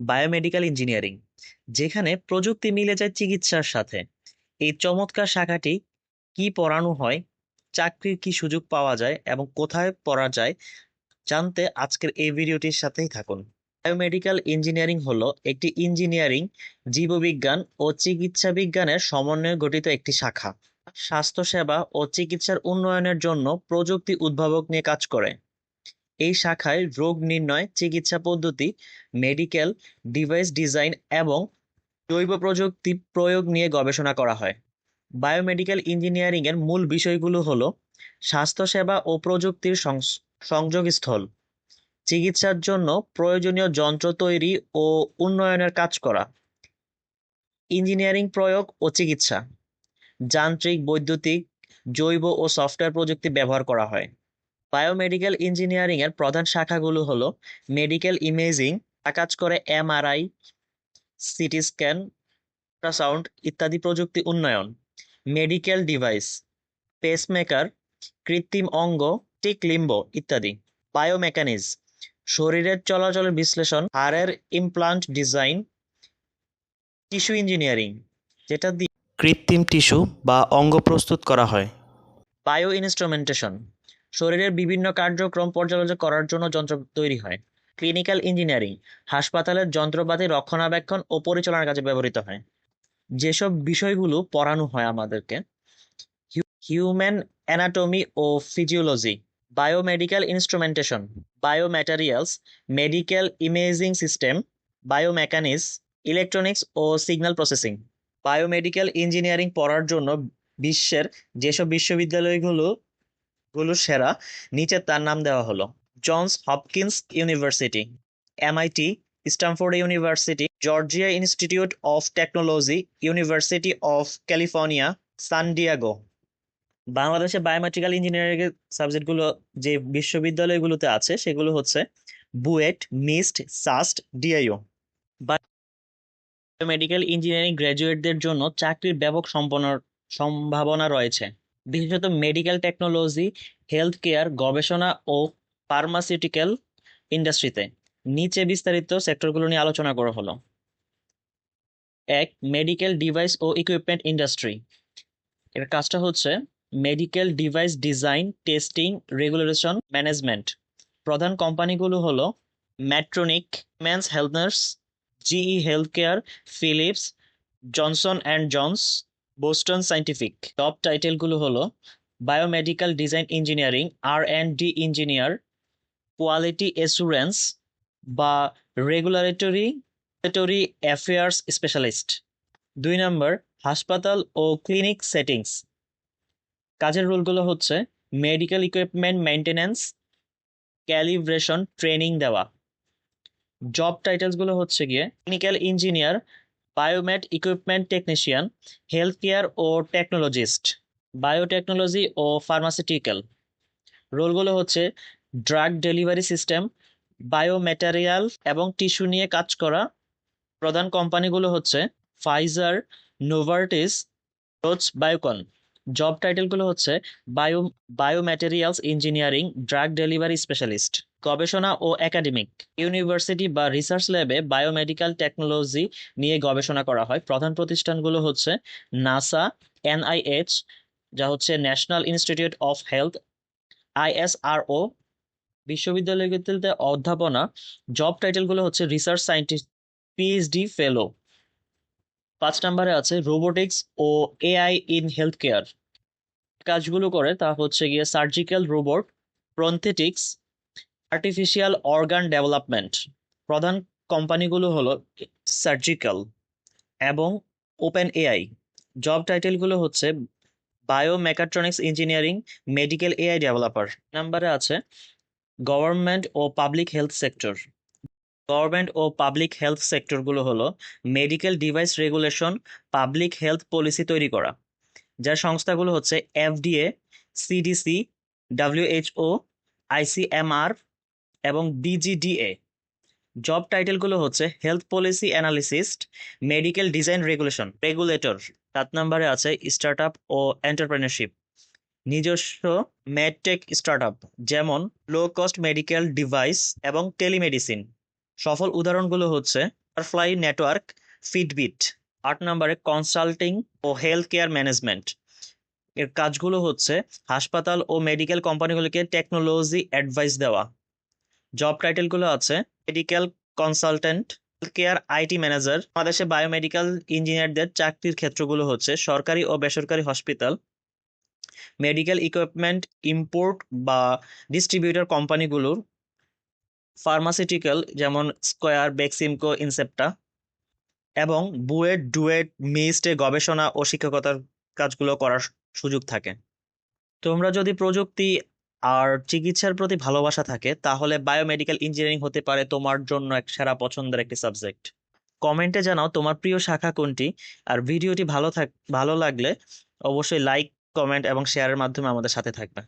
Biomedical engineering, যেখানে প্রযুক্তি মিলে যায় চিকিৎসার সাথে। এই চমৎকার শাখাটি কি পড়ানো হয়, চাকরির কি সুযোগ পাওয়া যায় এবং কোথায় পড়া যায়, জানতে আজকের এই ভিডিওটির সাথেই থাকুন। বায়োমেডিক্যাল ইঞ্জিনিয়ারিং হলো একটি ইঞ্জিনিয়ারিং, জীববিজ্ঞান ও চিকিৎসা বিজ্ঞানের সমন্বয়ে গঠিত একটি শাখা। স্বাস্থ্যসেবা ও চিকিৎসার উন্নয়নের জন্য প্রযুক্তি উদ্ভাবক নিয়ে কাজ করে। এই শাখায় রোগ নির্ণয়, চিকিৎসা পদ্ধতি মেডিকেল ডিভাইস ডিজাইন এবং জৈব প্রযুক্তি প্রয়োগ নিয়ে গবেষণা করা হয়। বায়োমেডিক্যাল ইঞ্জিনিয়ারিং এর মূল বিষয়গুলো হলো স্বাস্থ্যসেবা ও প্রযুক্তির সংযোগস্থল, চিকিৎসার জন্য প্রয়োজনীয় যন্ত্র তৈরি ও উন্নয়নের কাজ করা ইঞ্জিনিয়ারিং প্রয়োগ ও চিকিৎসা, যান্ত্রিক, বৈদ্যুতিক, জৈব ও সফটওয়্যার প্রযুক্তি ব্যবহার করা হয়। বায়োমেডিক্যাল ইঞ্জিনিয়ারিং এর প্রধান শাখাগুলো হলো মেডিকেল ইমেজিং কাজ করে এমআরআই সিটি স্ক্যান আল্ট্রাসাউন্ড ইত্যাদি প্রযুক্তি উন্নয়ন মেডিকেল ডিভাইস পেসমেকার কৃত্রিম অঙ্গ টিক লিম্ব ইত্যাদি বায়োমেকানিজ শরীরের চলাচলের বিশ্লেষণ হাড়ের ইমপ্লান্ট ডিজাইন টিস্যু ইঞ্জিনিয়ারিং যেটা দিয়ে কৃত্রিম টিস্যু বা অঙ্গ প্রস্তুত করা হয়। বায়ো ইনস্ট্রুমেন্টেশন শরীরের বিভিন্ন কার্যক্রম পর্যালোচনা করার জন্য যন্ত্র তৈরি হয়। ক্লিনিক্যাল ইঞ্জিনিয়ারিং, হাসপাতালের যন্ত্রপাতি রক্ষণাবেক্ষণ ও পরিচালনার কাজে ব্যবহৃত হয়। যেসব বিষয়গুলো পড়ানো হয় আমাদেরকে হিউম্যান অ্যানাটমি ও physiology biomedical instrumentation biomaterials medical imaging system biomechanics electronics ও সিগন্যাল প্রসেসিং বায়োমেডিক্যাল ইঞ্জিনিয়ারিং পড়ার জন্য বিশ্বের যেসব বিশ্ববিদ্যালয়গুলো গুলো সেরা, নিচে তার নাম দেওয়া হলো Johns Hopkins University MIT Stanford University Georgia Institute of Technology University of California San Diego বাংলাদেশে বায়োমেট্রিক্যাল ইঞ্জিনিয়ারিং এর সাবজেক্টগুলো যে বিশ্ববিদ্যালয়গুলোতে আছে, সেগুলো হচ্ছে BUET, MIST, SUST, DIO. Biomedical engineering গ্র্যাজুয়েটদের জন্য চাকরির ব্যাপক সম্পন্ন, সম্ভাবনা রয়েছে। বিশেষত মেডিকেল টেকনোলজি হেলথ কেয়ার গবেষণা ও ফার্মাসিউটিক্যাল ইন্ডাস্ট্রিতে নিচে বিস্তারিত সেক্টরগুলো নিয়ে আলোচনা করা হলো। এক মেডিকেল ডিভাইস ও ইকুইপমেন্ট ইন্ডাস্ট্রি এর কাজটা হচ্ছে medical device design testing regulation management প্রধান কোম্পানিগুলো হলো Medtronic Siemens Healthineers GE health care Philips Johnson and Johnson Boston Scientific top টাইটেলগুলো হলো biomedical design engineering R and D engineer quality assurance বা regulatory regulatory affairs specialist দুই নম্বর হাসপাতাল ও clinic settings কাজের রোলগুলো হচ্ছে medical equipment maintenance calibration training দেওয়া। Job টাইটেলসগুলো হচ্ছে গিয়ে টেকনিক্যাল ইঞ্জিনিয়ার বায়োমেট ইকুইপমেন্ট টেকনিশিয়ান হেলথ কেয়ার ও টেকনোলজিস্ট বায়োটেকনোলজি ও ফার্মাসিউটিক্যাল রোলগুলো হচ্ছে ড্রাগ ডেলিভারি সিস্টেম বায়োম্যাটেরিয়াল এবং টিস্যু নিয়ে কাজ করা। প্রধান কোম্পানিগুলো হচ্ছে Pfizer Novartis Roche Biocon job টাইটেলগুলো হচ্ছে bio biomaterials engineering drug delivery specialist গবেষণা ও একাডেমিক ইউনিভার্সিটি বা রিসার্চ ল্যাবে বায়োমেডিক্যাল টেকনোলজি নিয়ে গবেষণা করা হয়। প্রধান প্রতিষ্ঠানগুলো হচ্ছে নাসা, এনআইএইচ, যা হচ্ছে National Institute of Health, ISRO, বিশ্ববিদ্যালয়গুলোতে অধ্যাপনা, জব টাইটেলগুলো হচ্ছে রিসার্চ সায়েন্টিস্ট পিএইচডি ফেলো। পাঁচ নম্বরে আছে রোবোটিক্স ও এআই ইন হেলথ কেয়ার। কাজগুলো করে তা হচ্ছে গিয়ে surgical robot, prosthetics artificial organ development প্রধান কোম্পানিগুলো হলো সার্জিক্যাল এবং ওপেন এআই জব টাইটেলগুলো হচ্ছে biomechatronics engineering medical AI developer নাম্বারে আছে গভর্নমেন্ট ও পাবলিক হেলথ সেক্টর গভর্নমেন্ট ও পাবলিক হেলথ সেক্টরগুলো হলো medical device regulation public health policy তৈরি করা। যার সংস্থাগুলো হচ্ছে এফডিএ সিডিসি ডাব্লিউএইচও আইসিএমআর এবং ডিজিডিএ জব টাইটেলগুলো হচ্ছে health policy analyst medical design regulation regulator সাত নম্বরে আছে স্টার্টআপ ও এন্টারপ্রেনারশিপ নিজস্ব মেডটেক স্টার্টআপ যেমন লো কস্ট মেডিকেল ডিভাইস এবং টেলিমেডিসিন সফল উদাহরণগুলো হচ্ছে বাটারফ্লাই নেটওয়ার্ক ফিডবিট আট নম্বরে কনসাল্টিং ও হেলথ কেয়ার ম্যানেজমেন্ট এর কাজগুলো হচ্ছে হাসপাতাল ও মেডিকেল কোম্পানিগুলোকে টেকনোলজি অ্যাডভাইস দেওয়া। জব টাইটেলগুলো আছে medical consultant care IT manager বাংলাদেশে বায়োমেডিক্যাল ইঞ্জিনিয়ারদের চাকরির ক্ষেত্রগুলো হচ্ছে সরকারি ও বেসরকারি হসপিটাল মেডিকেল ইকুইপমেন্ট ইম্পোর্ট বা ডিস্ট্রিবিউটর কোম্পানিগুলোর ফার্মাসিউটিক্যাল যেমন স্কোয়ার বেক্সিমকো ইনসেপ্টা এবং বুয়েট, ডুয়েট মিস্টে গবেষণা ও শিক্ষকতার কাজগুলো করার সুযোগ থাকে। তোমরা যদি প্রযুক্তি আর চিকিৎসার প্রতি ভালোবাসা থাকে, তাহলে বায়োমেডিক্যাল ইঞ্জিনিয়ারিং হতে পারে তোমার জন্য এক সেরা পছন্দের একটি সাবজেক্ট কমেন্টে জানাও তোমার প্রিয় শাখা কোনটি, আর ভিডিওটি ভালো থাক, ভালো লাগলে অবশ্যই লাইক কমেন্ট এবং শেয়ারের মাধ্যমে আমাদের সাথে থাকবে।